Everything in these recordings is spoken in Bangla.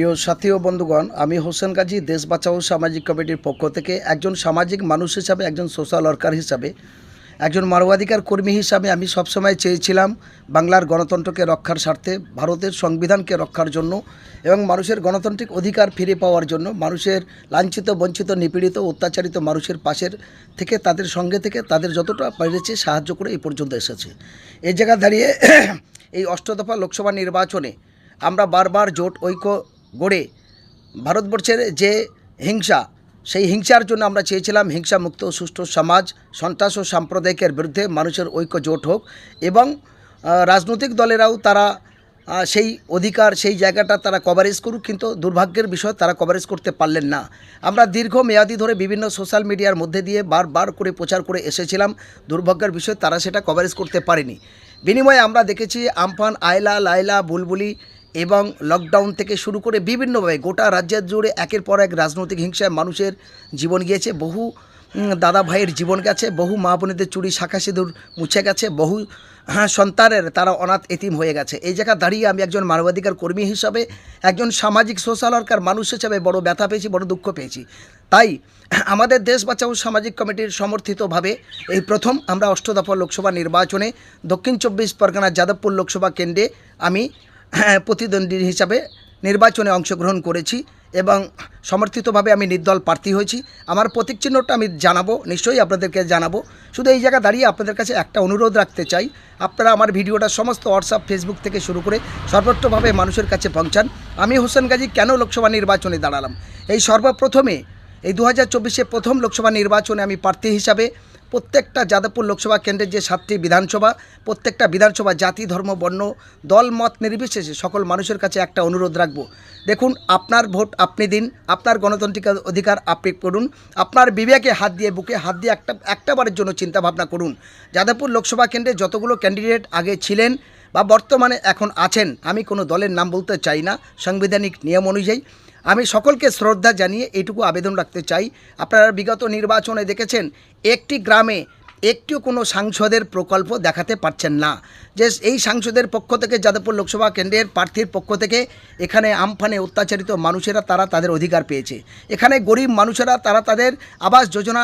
প্রিয় সাথী ও বন্ধুগণ, আমি হোসেন গাজী, দেশ বাঁচাও সামাজিক কমিটির পক্ষ থেকে একজন সামাজিক মানুষ হিসাবে, একজন সোশ্যাল ওয়ার্কার হিসাবে, একজন মানবাধিকার কর্মী হিসাবে আমি সবসময় চেয়েছিলাম বাংলার গণতন্ত্রকে রক্ষার স্বার্থে, ভারতের সংবিধানকে রক্ষার জন্য এবং মানুষের গণতান্ত্রিক অধিকার ফিরে পাওয়ার জন্য, মানুষের লাঞ্ছিত, বঞ্চিত, নিপীড়িত, অত্যাচারিত মানুষের পাশের থেকে, তাদের সঙ্গে থেকে, তাদের যতটা পেরেছে সাহায্য করে এই পর্যন্ত এসেছে। এই জায়গা দাঁড়িয়ে এই অষ্টদফা লোকসভা নির্বাচনে আমরা বারবার জোট, ঐক্য গড়ে ভারতবর্ষের যে হিংসা, সেই হিংসার জন্য আমরা চেয়েছিলাম হিংসা মুক্ত সুষ্ঠু সমাজ, সন্ত্রাস ও সাম্প্রদায়িকের বিরুদ্ধে মানুষের ঐক্য জোট হোক এবং রাজনৈতিক দলেরাও তারা সেই অধিকার, সেই জায়গাটা তারা কভারেজ করুক, কিন্তু দুর্ভাগ্যের বিষয় তারা কভারেজ করতে পারলেন না। আমরা দীর্ঘ মেয়াদি ধরে বিভিন্ন সোশ্যাল মিডিয়ার মধ্যে দিয়ে বারবার করে প্রচার করে এসেছিলাম, দুর্ভাগ্যের বিষয় তারা সেটা কভারেজ করতে পারেনি। বিনিময়ে আমরা দেখেছি আমফান, আয়লা, লায়লা, বুলবুলি এবং লকডাউন থেকে শুরু করে বিভিন্নভাবে গোটা রাজ্যের জুড়ে একের পর এক রাজনৈতিক হিংসায় মানুষের জীবন গিয়েছে। বহু দাদা ভাইয়ের জীবন গেছে বহু মা বোনেদের চুরি শাখা সিঁদুর মুছে গেছে বহু হ্যাঁ, সন্তানের তারা অনাথ এতিম হয়ে গেছে। এই জায়গা দাঁড়িয়ে আমি একজন মানবাধিকার কর্মী হিসাবে একজন সামাজিক সোশ্যাল ওয়ার্কার মানুষ হিসাবে বড় ব্যথা পেয়েছি বড় দুঃখ পেয়েছি। তাই আমাদের দেশ বাঁচাও সামাজিক কমিটির সমর্থিতভাবে এই প্রথম আমরা অষ্টদফা লোকসভা নির্বাচনে দক্ষিণ চব্বিশ পরগনা যাদবপুর লোকসভা কেন্দ্রে আমি প্রতিদ্বন্দ্বী হিসাবে নির্বাচনে অংশগ্রহণ করেছি এবং সমর্থিতভাবে আমি নির্দল প্রার্থী হয়েছি। আমার প্রতীক চিহ্নটা আমি জানাব, নিশ্চয়ই আপনাদেরকে জানাব। শুধু এই জায়গা দাঁড়িয়ে আপনাদের কাছে একটা অনুরোধ রাখতে চাই, আপনারা আমার ভিডিওটা সমস্ত হোয়াটসঅ্যাপ ফেসবুক থেকে শুরু করে সর্বত্রভাবে মানুষের কাছে পৌঁছান। আমি হোসেন গাজী, কেন লোকসভা নির্বাচনে দাঁড়ালাম? এই সর্বপ্রথমে, এই দু হাজার প্রথম লোকসভা নির্বাচনে আমি প্রার্থী হিসাবে প্রত্যেকটা যাদবপুর লোকসভা কেন্দ্রের যে সাতটি বিধানসভা, প্রত্যেকটা বিধানসভা জাতি, ধর্ম, বর্ণ, দল, মত নির্বিশেষে সকল মানুষের কাছে একটা অনুরোধ রাখব। দেখুন, আপনার ভোট আপনি দিন, আপনার গণতান্ত্রিক অধিকার আপনি করুন, আপনার বিবেকে হাত দিয়ে, বুকে হাত দিয়ে একটা, একটাবারের জন্য চিন্তা ভাবনা করুন। যাদবপুর লোকসভা কেন্দ্রে যতগুলো ক্যান্ডিডেট আগে ছিলেন বা বর্তমানে এখন আছেন, আমি কোনো দলের নাম বলতে চাই না, সাংবিধানিক নিয়ম অনুযায়ী। সকলকে শ্রদ্ধা জানিয়ে এটুকু আবেদন রাখতে চাই। আপনারা বিগত নির্বাচনে দেখেছেন, একটি গ্রামে একটিও কোনো সাংসদের প্রকল্প দেখাতে পারছেন না। যে এই সাংসদের পক্ষ থেকে, যাদবপুর লোকসভা কেন্দ্রের প্রার্থীর পক্ষ থেকে এখানে আমফানে অত্যাচারিত মানুষেরা তারা তাদের অধিকার পেয়েছে। এখানে গরিব মানুষেরা তারা তাদের আবাস যোজনা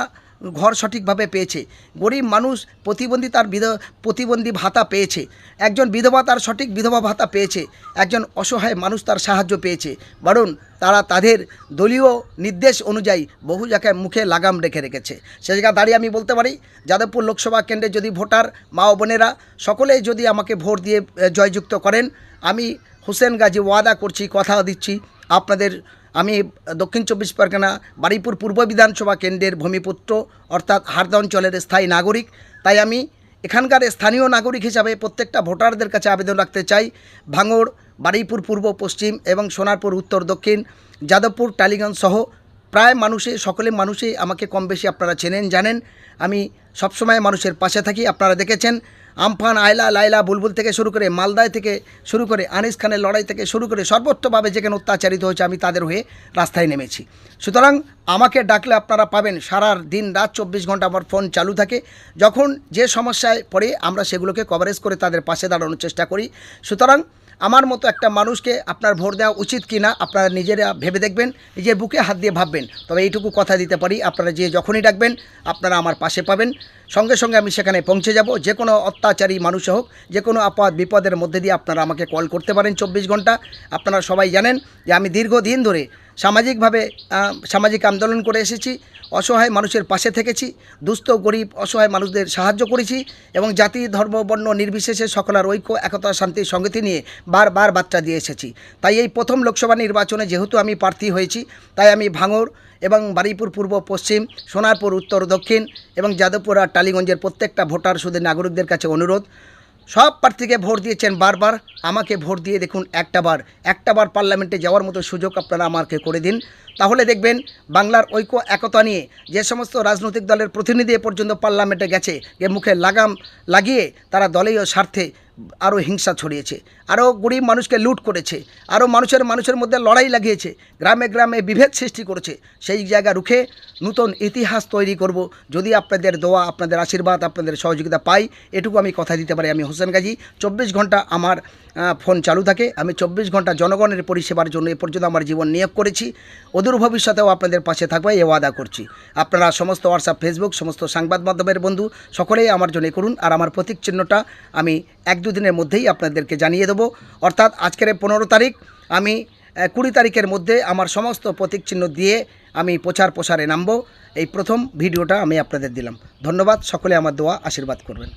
ঘর সঠিকভাবে পেয়েছে। গরিব মানুষ প্রতিবন্ধী তার বিধ, প্রতিবন্ধী ভাতা পেয়েছে। একজন বিধবা তার সঠিক বিধবা ভাতা পেয়েছে। একজন অসহায় মানুষ তার সাহায্য পেয়েছে। বরং তারা তাদের দলীয় নির্দেশ অনুযায়ী বহু জায়গায় মুখে লাগাম রেখে রেখেছে। সে জায়গা দাঁড়িয়ে আমি বলতে পারি, যাদবপুর লোকসভা কেন্দ্রে যদি ভোটার, মা ও বোনেরা সকলেই যদি আমাকে ভোট দিয়ে জয়যুক্ত করেন, আমি হোসেন গাজী ওয়াদা করছি, কথা দিচ্ছি, আপনাদের আমি দক্ষিণ চব্বিশ পরগনা বারুইপুর পূর্ব বিধানসভা কেন্দ্রের ভূমিপুত্র, অর্থাৎ হারদা অঞ্চলের স্থায়ী নাগরিক। তাই আমি এখানকার স্থানীয় নাগরিক হিসাবে প্রত্যেকটা ভোটারদের কাছে আবেদন রাখতে চাই। ভাঙড় বারুইপুর পূর্ব, পশ্চিম এবং সোনারপুর, উত্তর, দক্ষিণ, যাদবপুর, টালিগঞ্জ সহ প্রায় মানুষে সকলে মানুষই আমাকে কম বেশি আপনারা চেনেন, জানেন। আমি সবসময় মানুষের পাশে থাকি, আপনারা দেখেছেন। আমফান, আয়লা লাইলা বুলবুল থেকে শুরু করে মালদায় থেকে শুরু করে আনিস খানের লড়াই থেকে শুরু করে সর্বত্রভাবে যেখানে অত্যাচারিত হয়েছে, আমি তাদের হয়ে রাস্তায় নেমেছি। সুতরাং আমাকে ডাকলে আপনারা পাবেন, সারা দিন রাত চব্বিশ ঘণ্টা আমার ফোন চালু থাকে। যখন যে সমস্যায় পড়ে, আমরা সেগুলোকে কভারেজ করে তাদের পাশে দাঁড়ানোর চেষ্টা করি। সুতরাং আমার মতো একটা মানুষকে আপনার ভোট দেওয়া উচিত কি না আপনারা নিজেরা ভেবে দেখবেন, নিজের বুকে হাত দিয়ে ভাববেন। তবে এইটুকু কথা দিতে পারি, আপনারা যে যখনই ডাকবেন, আপনারা আমার পাশে পাবেন। সঙ্গে সঙ্গে আমি সেখানে পৌঁছে যাব। যে কোনো অত্যাচারী মানুষ হোক, যে কোনো আপদ বিপদের মধ্যে দিয়ে আপনারা আমাকে কল করতে পারেন চব্বিশ ঘণ্টা। আপনারা সবাই জানেন যে আমি দীর্ঘদিন ধরে সামাজিকভাবে সামাজিক আন্দোলন করে এসেছি, অসহায় মানুষের পাশে থেকেছি, দুস্থ, গরিব, অসহায় মানুষদের সাহায্য করেছি এবং জাতি, ধর্ম, বর্ণ নির্বিশেষে সকলের ঐক্য, একতা, শান্তি সংগতি নিয়ে বারবার বার্তা দিয়ে এসেছি। তাই এই প্রথম লোকসভা নির্বাচনে যেহেতু আমি প্রার্থী হয়েছি, তাই আমি ভাঙড় এবং বারুইপুর পূর্ব পশ্চিম, সোনারপুর, উত্তর, দক্ষিণ এবং যাদবপুর আর টালিগঞ্জের প্রত্যেকটা ভোটার শুধু নাগরিকদের কাছে অনুরোধ। সব প্রার্থীকে ভোট দিয়েছেন বারবার। আমাকে ভোট দিয়ে দেখুন একটাবার একটাবার একটা বার পার্লামেন্টে যাওয়ার মতো সুযোগ আপনারা আমাকে করে দিন। তাহলে দেখবেন বাংলার ঐক্য, একতা নিয়ে যে সমস্ত রাজনৈতিক দলের প্রতিনিধি এ পর্যন্ত পার্লামেন্টে গেছে, যে মুখে লাগাম লাগিয়ে তারা দলীয় স্বার্থে আরও হিংসা ছড়িয়েছে আরও গরিব মানুষকে লুট করেছে আরও মানুষের মানুষের মধ্যে লড়াই লাগিয়েছে, গ্রামে গ্রামে বিভেদ সৃষ্টি করেছে। সেই জায়গা রুখে নূতন ইতিহাস তৈরি করব। যদি আপনাদের দোয়া, আপনাদের আশীর্বাদ, আপনাদের সহযোগিতা পাই, এটুকু আমি কথা দিতে পারি। আমি হোসেন গাজী, চব্বিশ ঘণ্টা আমার ফোন চালু থাকে। আমি চব্বিশ ঘণ্টা জনগণের পরিষেবার জন্য এ পর্যন্ত আমার জীবন নিয়োগ করেছি। অদূর ভবিষ্যতেও আপনাদের পাশে থাকবে, এ ওয়াদা করছি। আপনারা সমস্ত হোয়াটসঅ্যাপ ফেসবুক সমস্ত সংবাদ মাধ্যমের বন্ধু, সকলেই আমার জন্য করুন। আর আমার প্রতীক চিহ্নটা আমি এক দুদিনের মধ্যেই আপনাদেরকে জানিয়ে দেবো। অর্থাৎ আজকের পনেরো তারিখ, আমি কুড়ি তারিখের মধ্যে আমার সমস্ত প্রতীক চিহ্ন দিয়ে আমি প্রচার প্রসারে নামব। এই প্রথম ভিডিওটা আমি আপনাদের দিলাম। ধন্যবাদ, সকলে আমার দোয়া আশীর্বাদ করবেন।